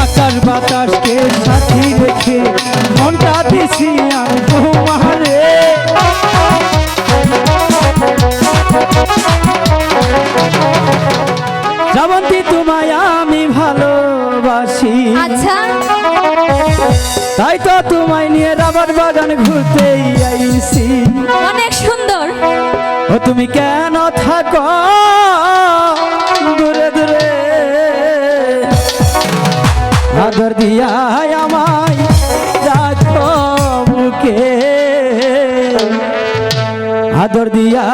আকাশ বাতাসকে সাথী রেখে ঘণ্টা দিছি আমি তোমারে শ্রাবন্তী তোমায় আমি ভালোবাসি। আচ্ছা। তাই তো তোমায় নিয়ে রাবার বাগান ঘুরতে আইছি মানে ও তুমি কেন থাকো? দূরে দূরে। আদর দিয়া আমায় যাচ্ছ মুখে আদর দিয়া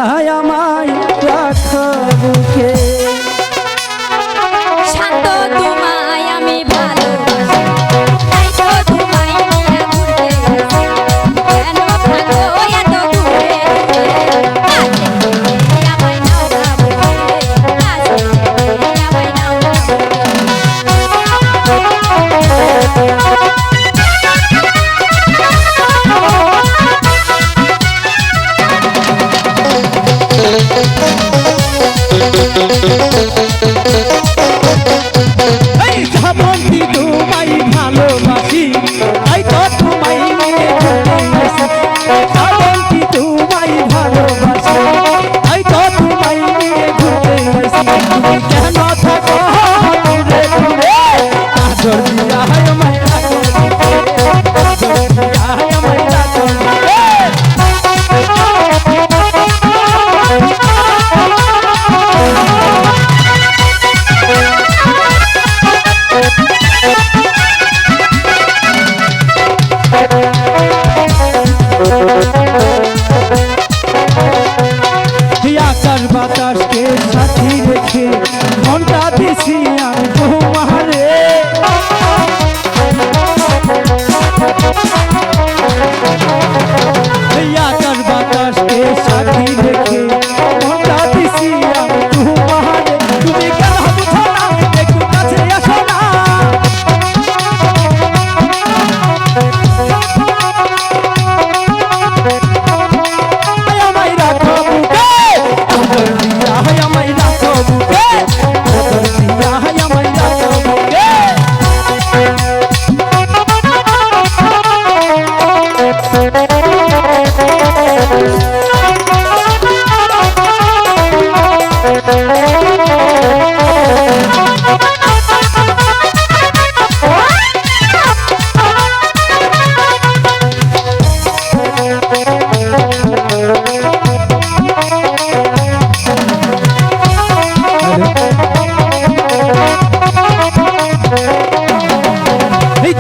বন্ধি তোমায় ভালোবাসি তাই তো তোমায় মনে চলে গেছি। বন্ধি তোমায় ভালোবাসি তাই তো তোমায় মনে চলে গেছি। আকাশ বাতাস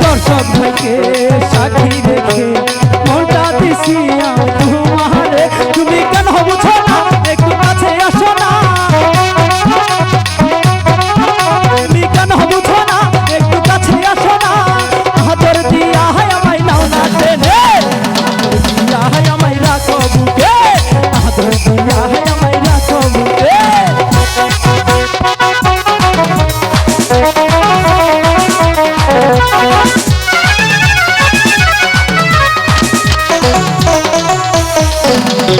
দর্শক ভাইকে সাক্ষী রেখে মনটা দিছি আমি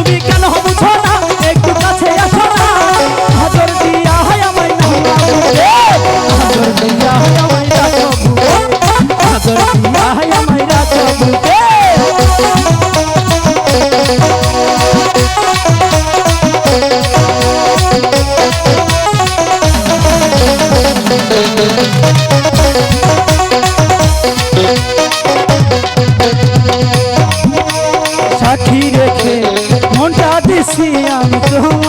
তুমি কেন বুঝো না আছি আমি তো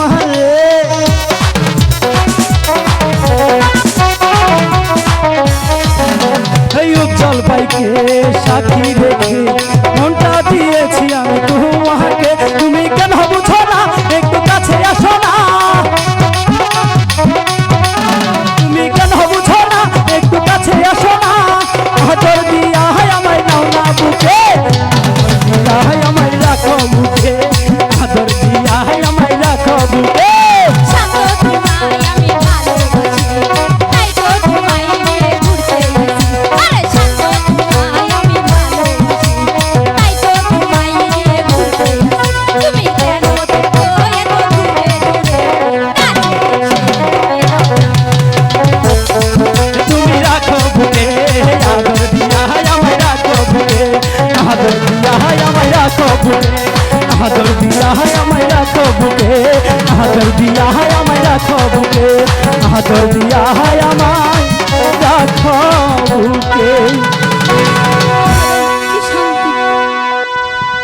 আদর দিয়া আমায় রাখো বুকে